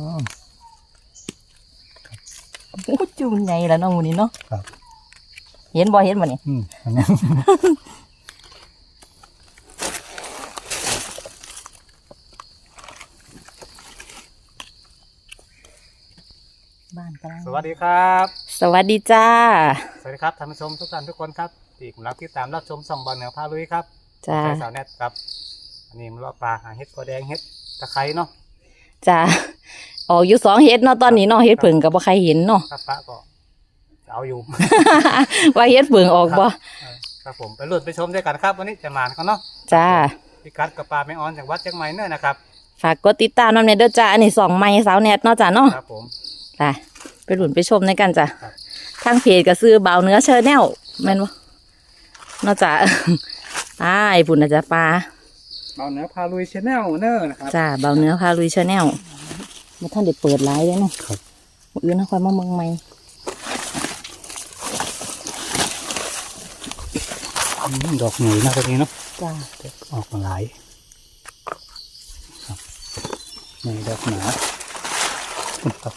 อ๋อโอ้จุ่มใหญ่แล้วเน้องมูนี้เนาะครับเห็นบ่เห็นบ่นี่อืมอันนี้บ้านกำลังสวัสดีครับ สวัสดีจ้า สวัสดีครับท่านผู้ชมทุกท่านทุกคนครับที่กำลังติดตามรับชมส่องบอลเหนือพาลุยครับจ้าใช่สาวแนทครับ อันนี้มันว่าปลาหาเห็ดกอแดงเห็ดตะไคร้เนาะจ้า ออกอยู่สองเฮ็ดเนาะตอนนี้เนาะเฮ็ดเผิงกับบ่ใครเห็นเนาะครับปลาก็เอาอยู่ ว่าเฮ็ดเผิงออกบ่เออครับผมไปลุ้นไปชมด้วยกันครับ วันนี้จะหมานเขาเนาะจ้าพิกัดกับปลาแมงออนจากวัดเชียงใหม่เนี่ยนะครับฝากกดติดตามน้ำเนเด้อจ้าอันนี้สองไม้สาวแนทเนาะจ้าเนาะครับผมไปไปหลุนไปชมในกันจ้ะครับทางเพจก็ซื้อเบาเนื้อเชอร์แนลแม่นบ่เนาะจ้ะอ้ายปุ่นอาจจะปลาเบาเหนือพาลุยชแนลเนอร์นะครับจ้าเบาเนื้อพาลุยเชอร์แนล มาท่านเด็ดเปิดไลฟ์เลยเนาะครับมื้ออื่นนะคอยมาเมืองใหม่อืมดอกหนุ่ยนะตรงนี้เนาะจ้าออกมาหลายครับนี่ดอกหนาครับ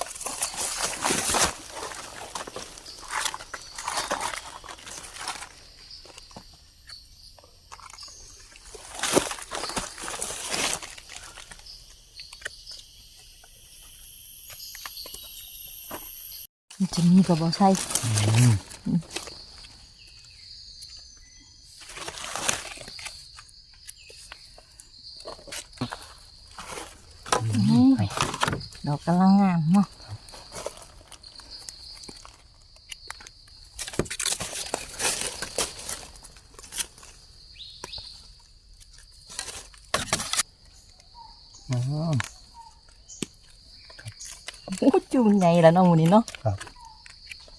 กับบ่ใช่อืมดอกกำลังงามเนาะโอ้จุ่มใหญ่แล้วเน้องมูนี้เนาะครับ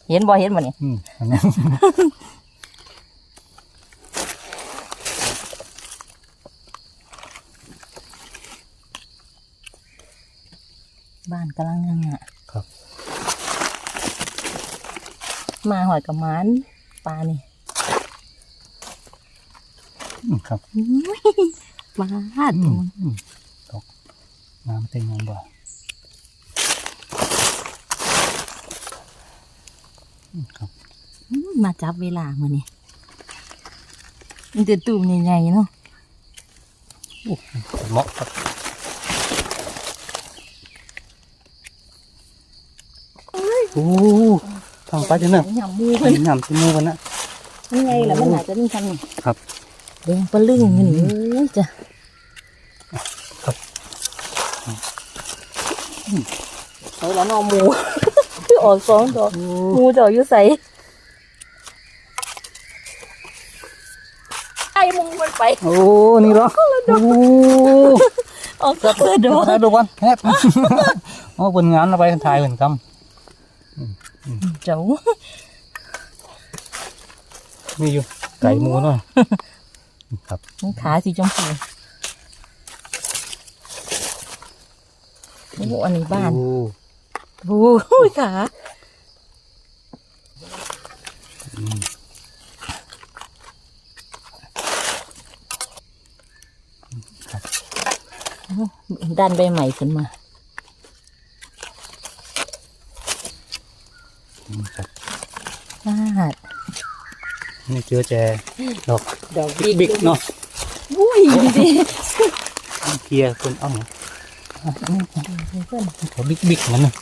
เห็นบ่เห็นบ่นี่อืมอันนี้บ้านกำลังงามอะครับ มาหอยกับหมันปลานี่อืมครับ อุ้ยปลาดอืมอืมดอกน้ำเต็มงามบ่อื ครับอื้อมาจับเวลามานี่มันจะตุ่มใหญ่ๆเนาะเหมาะครับโอ้ทางไปจังเนอะหยำมูเพิ่นน้ำที่มือกันนะนี่ไงล่ะมันอาจจะมีคำนี่ครับแดงปลาลึงอยู่นี่เอ้ยจ้ะครับเอาละเนอหมูคื อออกสองดอกหมูจะเอาอยู่ใส่ไอ้มึงมันไป โอ้ นี่เหรอโอ้ออกก็เปิดดอกถ่ายดูก่อนแฮบโอ้บนงานเราไปถ่ายเหมือนกันเจ้ามีอยู่ไก่หมูหน่อยครับมันขาสีชมพูโอ้อันนี้บ้าน โอ้โอ้ยขาด้านใบใหม่ขึ้นมาครับพลาดนี่เจอแจดอกดอกบิ๊กบิ๊กเนาะอุ้ยดีดีเคลียร์คนเอ้าเพื่อนเขาบิ๊กบิ๊กมันนะ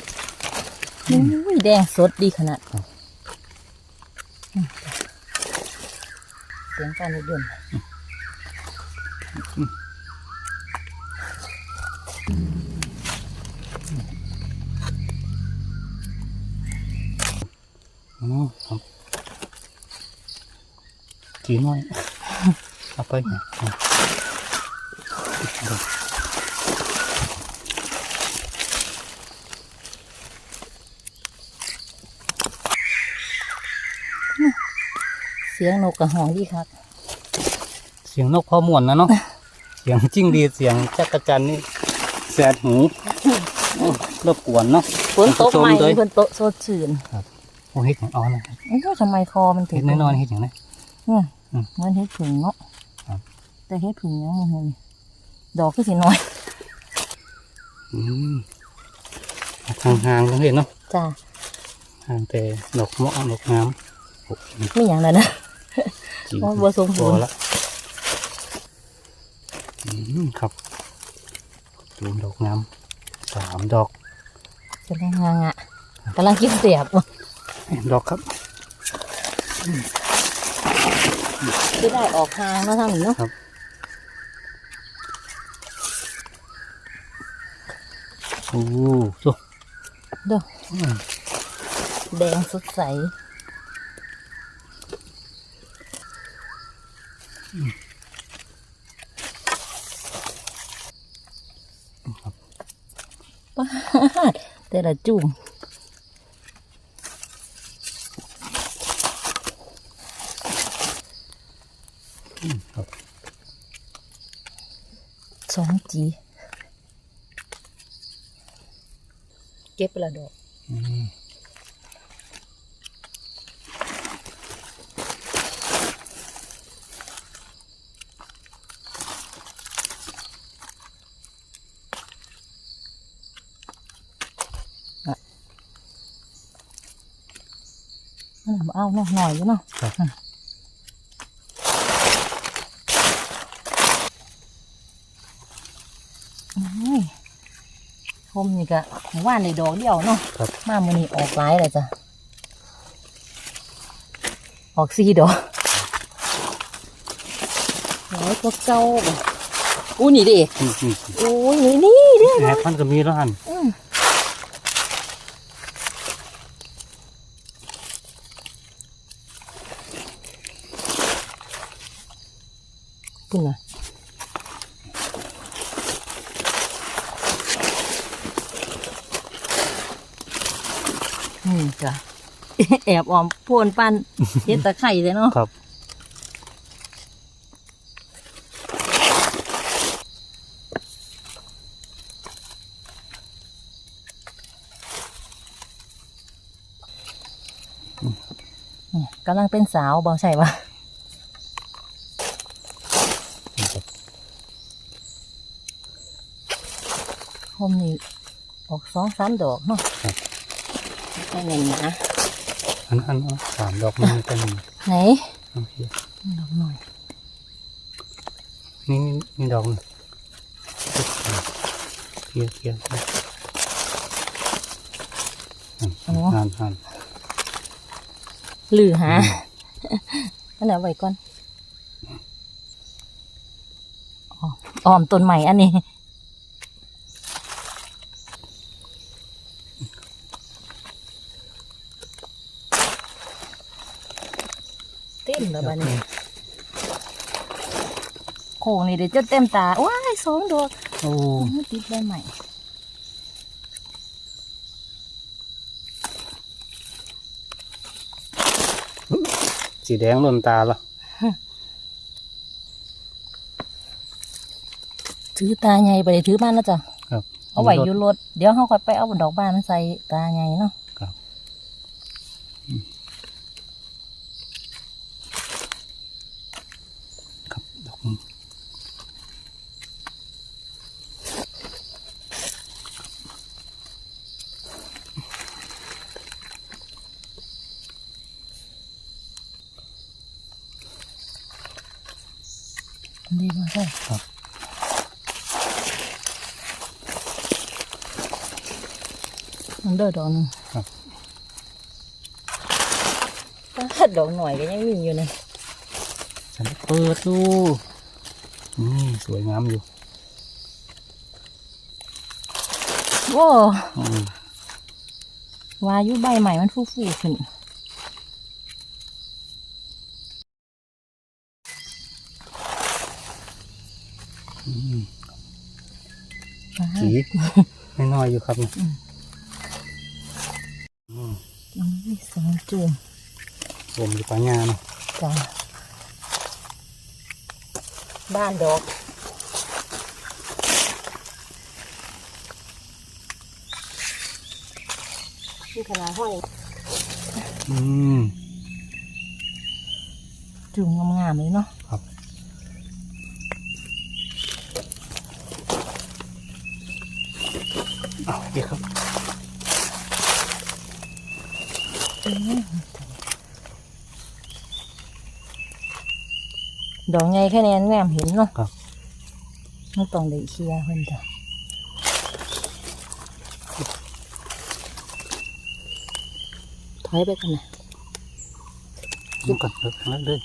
อุ้ยแดงสดดีขนาดเสียงการรถยนต์อ๋อครับจีน้อยเอาไปเนี่ยเอา เสียงนกกระหองดีครับเสียงนกพอม่วนนะเนาะ เสียงจิ้งดีดเสียงจักรจันนี่แสดหูโอ้รบกวนเนาะฝนตกใหม่ฝนตกด้วยฝนตกโซดชื่นโอ้เฮ็ดของอ๋อนะโอ้ยทำไมคอมันถึเฮ็งดน้อยๆเฮ็ดอย่างไรเนี่ยอืมมันเฮ็ดผึ่งเนาะครับแต่เฮ็ดผึ่งยังไงดอกคือสีน้อยอืมห่างๆต้องเห็นเนาะจ้าห่างแต่ดอกเมาะดอกน้ำโอ้ยไม่อย่างนั้นนะจริง โอ้บัวสมบูรณ์พอละอืมครับดูดอกน้ำสามดอกจะแรงงางอะกำลังกินเสียบดอกครับที่ได้ออกทางเนาะทางนี้เนาะโอ้โหเด้ออืมแดงสดใส ป้าด แต่ละจุ่มครับสองจี เก็บไปละดอก เอาเนาะหน่อยอยู่เนาะครับอุ้ยผมนี่ก็ว่านในดอกเดียวเนาะครับมามือนี้ออกหลายเลยจ้ะ ออกสี่ดอกโอ้ยพวกเจ้าอู้นี่ดิอืมอืมโอ้ยนี่นี่ดิแหนพันก็มีแล้วหัน อืมปุ่นน่ะอืมจ้ะแอบออมโพนปันเฮ็ดตะไคร่เลยเนาะครับนี่กำลังเป็นสาวบอใช่ปะ โฮมนี่ออกสองสามดอกเนาะครับแค่เงินนะอันอันเอาสามดอกมันก็มีไหนโอเคดอกหน่อย นี่นี่นี่ดอกหนึงเคลียร์เคลียร์อืมหันหันลือหาอันไหนไว้ก่อนอ๋อออมต้นใหม่อันนี้ เต็มแล้วบ้านี้โค้งนี่ เดี๋ยวจะเต็มตา ว้ายสองดอกโอ้ไม่ติดได้ใหม่สีแดงล้นตาละถือตาใหญ่ไปเลยถือบ้านแล้วจ้ะครับเอาไว้อยู่รถ เดี๋ยวเขาค่อยไปเอาดอกบานใส่ตาใหญ่เนาะ ครับครับดอกหนึ่ง ดีมากเลย ครับ มันเด้ อดอกหนึงครับดอกหน่อยก็ยังมีอยู่เลยฉันเปิดดูนี่สวยงามอยู่โอ้วายุใบใหม่มันฟูฟูๆขึ้นอืมสีไม่น้อยอยู่ครับเนี่ยอืม อืม สองจุ่มผมอยู่ป่าหญ้าเนาะจ้าบ้านดอกนี่ขนาดห้อยอืมจุ่มงามๆเลยเนาะ ครับ เอาโอเคครับ ดอกไงแค่นี้แงมเห็นเนาะครับมันต้องได้เคลียร์เพิ่นจ้ะถอยไปกันนะดูกันเลิกแล้วเลย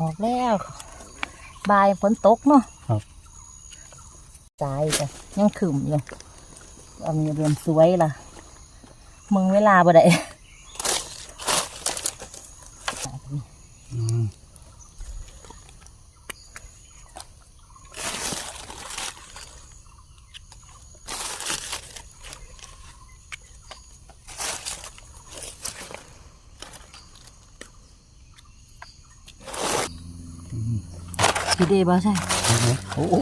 ออกแล้ว บายฝนตกเนาะครับสายจ้ะยังขึ้มอยู่เอามีเรียมสวยล่ะมึงเวลาบ่ได้ สีเดบ่ใช่ เห็นไหมโอ้โห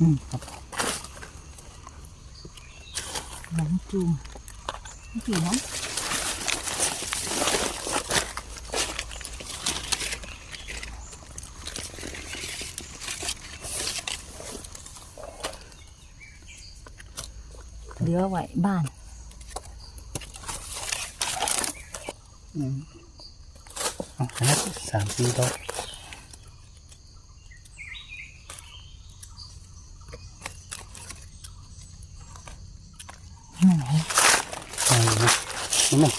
อืมครับ หลังจูมนี่คือน้องเหลือไว้บ้าน อืม เอาอันนั้สามสี่ดอกไหนเอาอยู่นะนี่นะ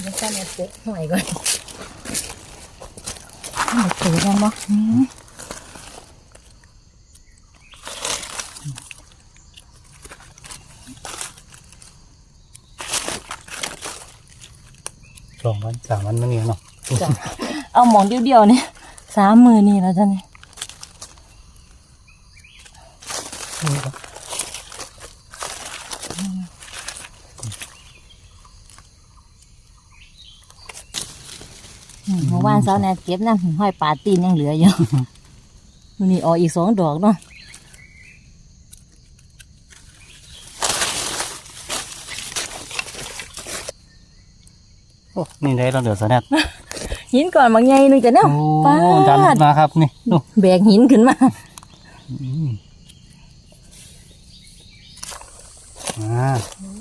เดี๋ยวข้ามาเซ็ตหน่อยก่อนมาเจอกันบ่อืมสองวัน สามวันนั่นเองเนาะจ้ะเอาหมอนเดียวๆเนี่ยสามมือนี่แล้วจ้ะเนี่ยนี่ครับอืมเมื่อวานเสาร์แนเก็บน้ำห้อยปลาตีนยังเหลืออยู่ วันนี้ออกอีกสองดอกเนาะ โอ้นี่ได้เราเดือดสะแนดหินก่อนบางไงนึงจะเนาะโอ้ปาดันดมาครับนี่ดูแบกหินขึ้นมาอืมอ่า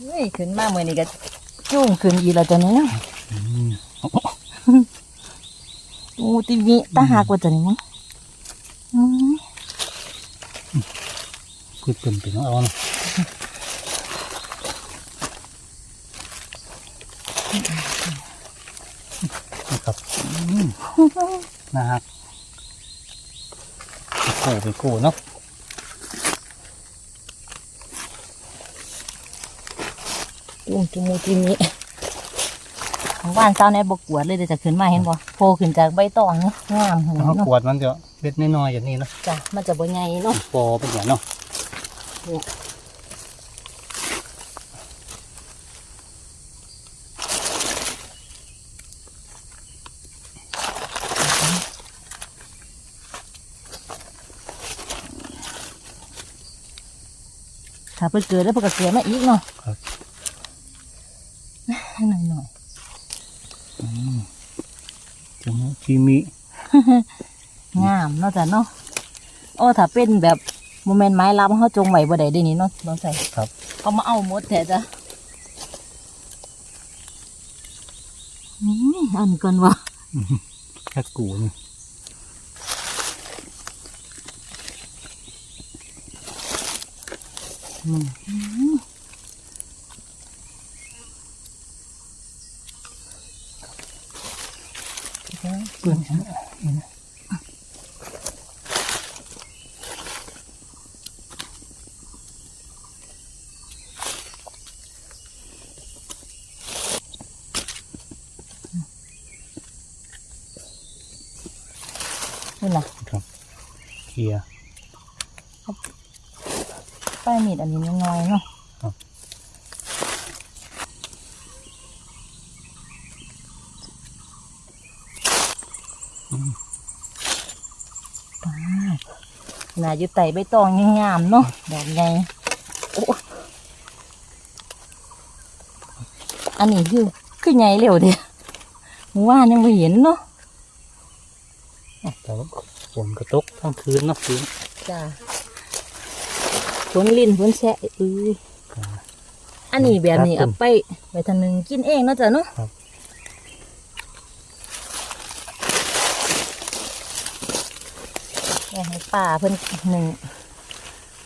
เฮ้ยขึ้นมาเมื่อนี้ก็จุ้งขึ้นอีกแล้วจ้ะเนี่ยเนาะอืมโอ้ติมีตาหักว่าจ้ะนี่มั้งอืมคือเป็นเป็นเอาเนาะนะครับอืม นะฮะโอ้ไปโก้เนาะจุ้งจุมูติมีเมื่อวานเสาร์แนบกกวดเลยเดี๋ยวจะขึ้นมาเห็นบ่โผล่ขึ้นจากใบตองเนาะงามขนาดเขาเนาะกวดมันจะเล็ดน้อยๆอย่างนี้เนาะจ้ะมันจะบ่ใหญ่เนาะปอเป็นอย่างเนาะ ถ้าเพิ่นเกิดแล้วเพิ่นก็เกิดมาอีกเนาะครับหน่อยหน่อยจมูกชีมิๆงามเนาะจ้ะเนาะโอ้ถ้าเป็นแบบโมเมนต์ไม้ล้ำเขาจงไว้บ่ได้เด้นี่เนาะบางใส่ครับเขามาเอาหมดแท้จ้ะอืมอันก่อนวะแค่กูนี่ เปื้อนฉันนี่นะ นี่ล่ะ ครับเคลียร์ ป้ายมีดอันนี้น้อยๆเนาะ ครับ ป้าด น่าอยู่ไต่ใบตองงามๆเนาะดอกใหญ่โอ้อันนี้คือคือใหญ่เร็วเดียวเมื่อวานยังไม่เห็นเนาะแต่ว่าฝนกระตกทั้งคืนเนาะคืนจ้าฝนลินฝนแฉะอืออ่าอันนี้แบบนี้ครัเอาบไปไปทางหนึงกินเองเนาะจ้ะเนาะ ครับ อยากให้ ป่าเพิ่นหนึ่ง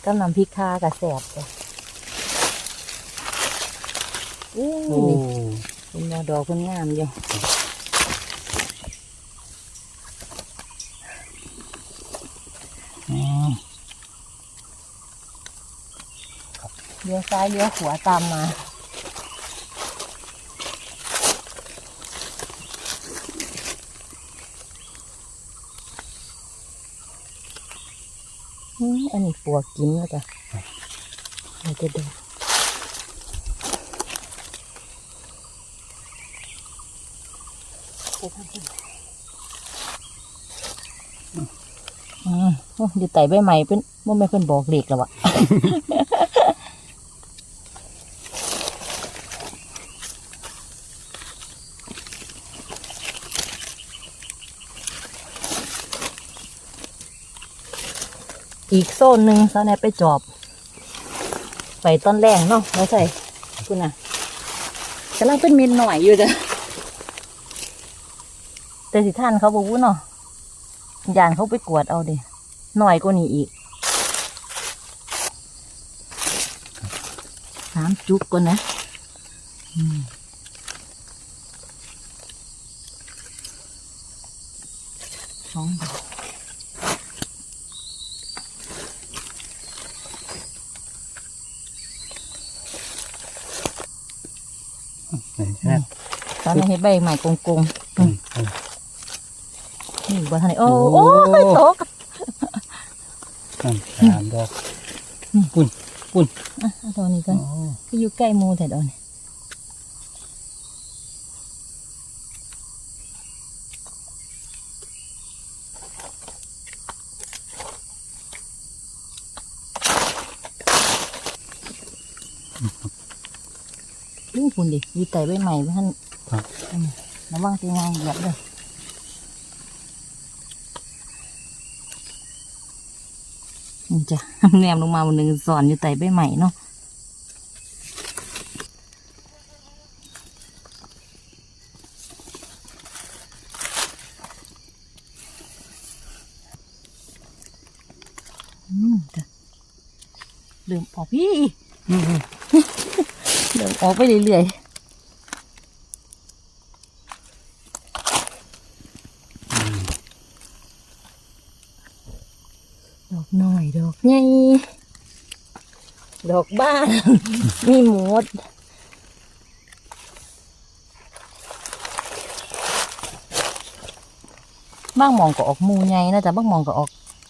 กำนำพริกคากระแสบจ้ะอู้โอ้นี่เป็นดอกเพิ่นงามอยู่อืมเลี้ยวซ้ายเลี้ยวขวาตามมา อันนี้ปวกินแล้วจ้ะเราจะดูอืมโอ้อยู่ไต่ใบใหม่เป็นว่าไม่เพิ่นบอกเลขแล้ววะ อีกโซนหนึ่งซะแนไปจอบ ไปต้นแรงเนาะแล้วใส่คุณน่ะกำลังเป็นเมนหน่อยอยู่จ้ะแต่สิท่านเขาบอกว่าเนาะยานเขาไปกวดเอาดิหน่อยกว่านี้อีกน้ำจุกก่อนนะสองดอก ไหนใช่ไหม ตอนนี้เห็นใบใหม่กงกงอืมอืมๆนี่บนทันโอ้โอ้โอ้ยตกนั่นสามดอกปุ่นปุ่นอะเอาตอนนี้ก่อ๋อนอคืออยู่ใกล้หมูแต่ดอนนี้ลูกคุณดิอยู่ไต่ใบใหม่ท่าน ครับอืมระวังตีงานเหยียบเลยมันจะแนมลงมาบนหนึ่งสอนอยู่ไต่ใบใหม่เนาะอืมจ้ะเริ่มออกพี่อืมอืมเริ่มออกไปเรื่อยๆ ดอกน้อย ดอกใหญ่ ดอกบ้าน มีหมดบ้างมองก็ออกมูไงนะจ๊ะบ้างมองก็ออก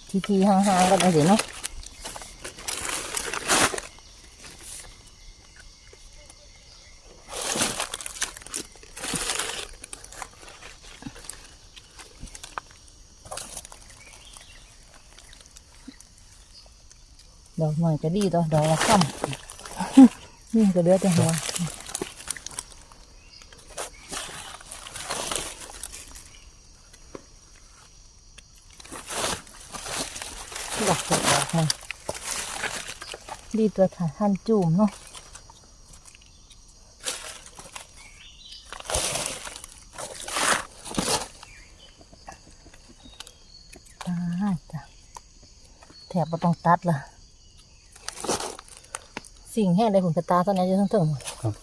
ทีทีๆห่างๆกันไปสิเนาะ อกหน่อยก็ดีตัวดอกละค่ำนี่ก็เดือดแต่หัวดอกดอกมันดีตัวถ่ายท่านจูมเนาะแถบบ่ต้องตัดละ สิ่งแห้งในหุ่นกระตาตอนนี้จะทั้งถึงครับ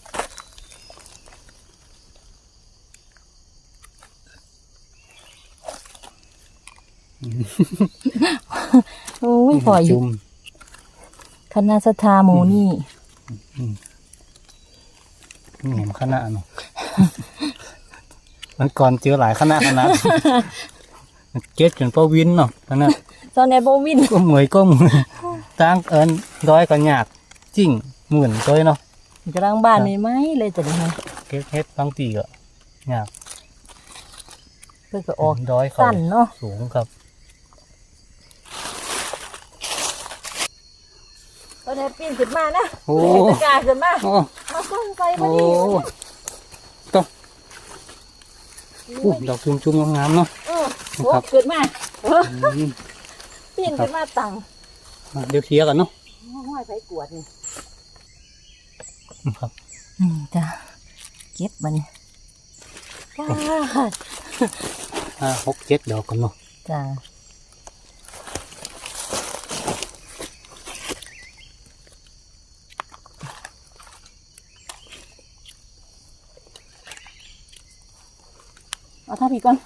โอ้ยพออยู่จุ่มคณะสถาโมนี่นี่เห็นคณะเนาะมันก่อนเจอหลายคณะขนาดเก็ตจนป้าวินเนาะคณะตอนนี้โบวินก็เหมยก็เหมยตั้งเอิญร้อยก็ยาก จริงหมื่นตัวเนาะกำลังบ้านนี่ไหมเลยจ้ะนี่ฮะเก็บเฮ็ดบางทีก็ยากเพื่อก็ออกร้อยเขาสั้นเนาะสูงครับตอนนี้ปีนขึ้นมานะโอ้ตะกร้าขึ้นมาโอ้มาส่งไปพโอ้อดีต้องอู้ดอกชุ่มๆงามๆเนาะเออโอ้ครับขึ้นมาเอออืมปีนขึ้นมาตังอะเดี๋ยวเคลียร์กันเนาะห้อยไปกวดนี่ ครับอืมจ้ะเก็บมันว้าห้าหกเจ็ดดอกกันเนาะจ้ะเอาท่าพี่ก่อน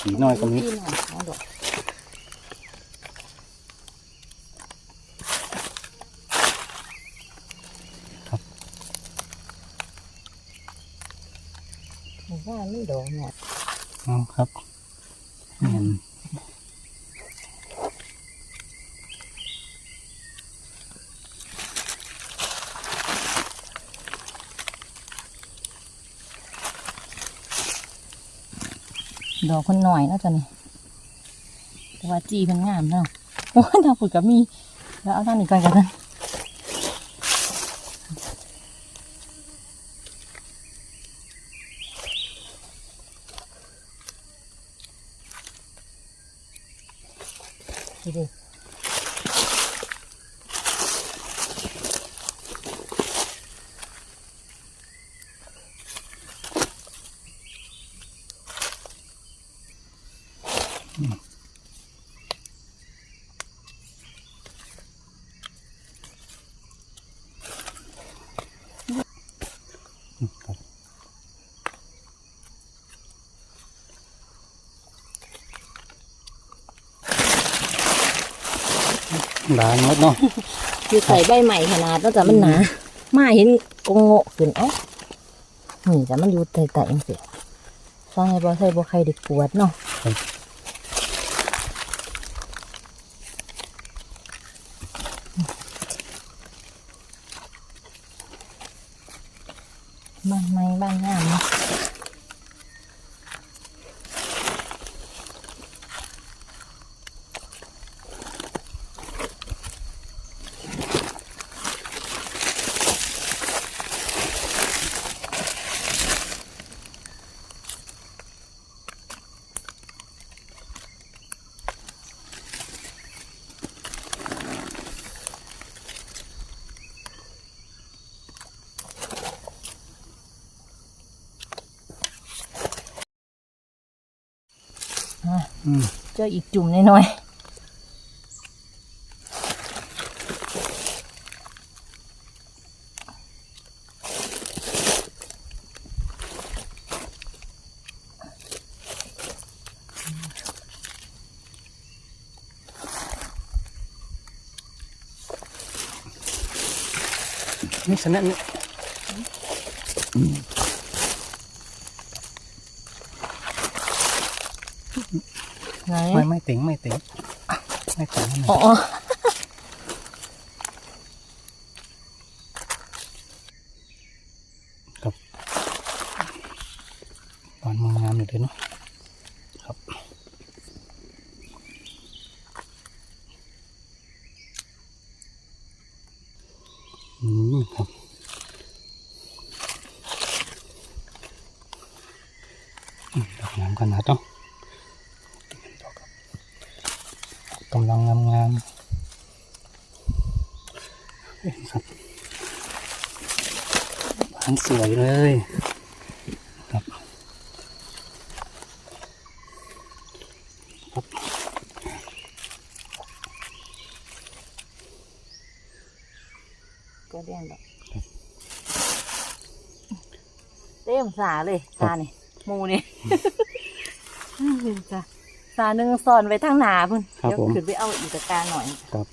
สีน้อยก็มี พี่หน่อยเอา ดอกผมว่าไม่ดอกเนี่ยอ๋อครับแม่นดอกคนหน่อยนะจ๊ะนี่แต่ว่าจีมันงามเนาะโอ้ยทางปุ๋ยกับมี แล้วเอาทางนี้ก่อนกันนะ หลานหมดเนาะคือใส่ใบใหม่ขนาดนั้นแต่มันหนามาเห็นกงโง่ขึ้นเอ้านี่แต่มันอยู่ไต่ๆจังสิสร้างให้บ่ใส่บ่ใครเด็กปวดเนาะ บ้านไม้บ้านงามเนาะอะ อืม เจออีกจุ่มน้อยนี่ฉะนั้นนี่ ไหน ไม่ไม่ติ๋งไม่ติ๋ง ไม่ติ๋งไม่ อ๋ออ๋อ ตอนมองงามอยู่เลยเนาะครับอืมครับอืมดอกงามขนาดเนาะดอกครับกำลังงามงามๆเอ้ยครับบาน สวยเลยครับก็แดงดอกเต็มสาเลยสานี่หมูนี่จ้ะสาหนึ่งซ่อนไว้ทางหนาพุ่นครับเดี๋ยวผมขึ้นไปเอาอีกตะกร้าหน่อยครับ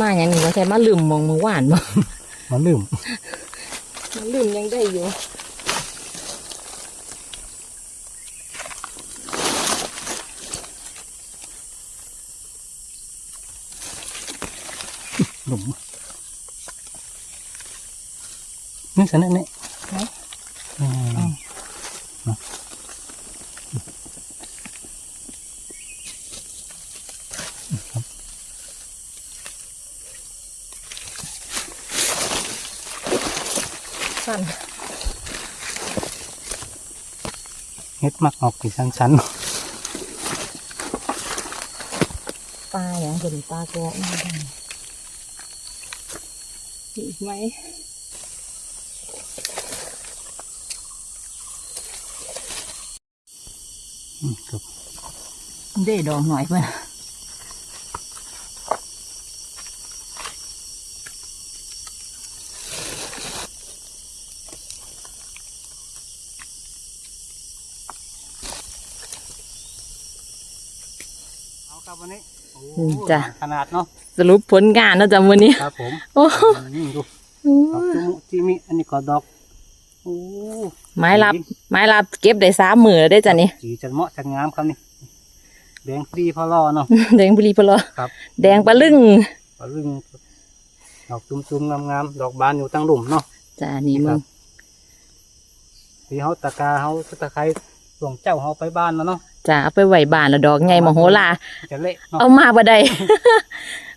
มาอย่างนี้เราใช้มาลืมมองมือหวานบ่มาลืมมาลืมยังได้อยู่หลุมนี่สนั่นนี่ เฮ็ดมักออกกี่ชั้นชั้นปลาอย่างเป็นปลาแกะนี่ได้อีกไหมอืมครับได้ดอกหน่อยเพื่อน เอาครับวันนี้โอ้ อืม จ้ะ ขนาดเนาะสรุปผลงานเนาะจ๊ะวันนี้ ครับผมโอ้อืมดูดอกจุมุจิมิอันนี้ก็ดอกโอ้ไม้รับ ไม้รับเก็บได้สามมือแล้วได้อจ้ะนี่สีจันเหมาะจันงามครับนี่แดงดีพอรอเนาะ แดงบุรีพะโลอครับ แดงปลาลึงปลาลึงดอกจุ่มๆงามๆดอกบานอยู่ตั้งหลุมเนาะ จ้ะนี่มึงที่เฮาตะกาเฮาตะไคร้ส่งเจ้าเฮาไปบ้านแล้วเนาะ จ้ะเอาไปไหวบ้านแล้วดอกไงมโหลาจะเละเนาะเอามาบ่ได้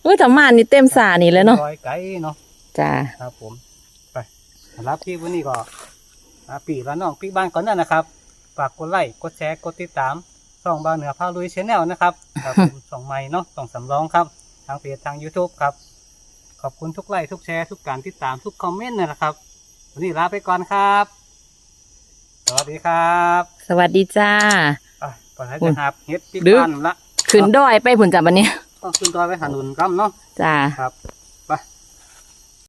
เอ้ยถ้ามานี่เต็มสานี่เลยเนาะร้อยไก่เนาะจ้ะครับผมไปสำหรับคลิปวันนี้ก็ลาปีละน้องปีบ้านก่อนนั่นนะครับฝากกดไลค์กดแชร์กดติดตามช่องบ้านเหนือพาลุยชแนลนะครับครับผมส่องใหม่เนาะส่องสำรองครับ ทางเพจทาง YouTube ครับ ขอบคุณทุกไลค์ทุกแชร์ทุกการติดตามทุกคอมเมนต์นะครับวันนี้ลาไปก่อนครับ สวัสดีครับ สวัสดีจ้าไปก่อนให้จะหับเฮ็ดปีดึกบ้านละขึ้นดอยไปผุนจ้ะบันนี้ต้องขึ้นดอยไปหาหนุนกัมเนาะจ้าครับ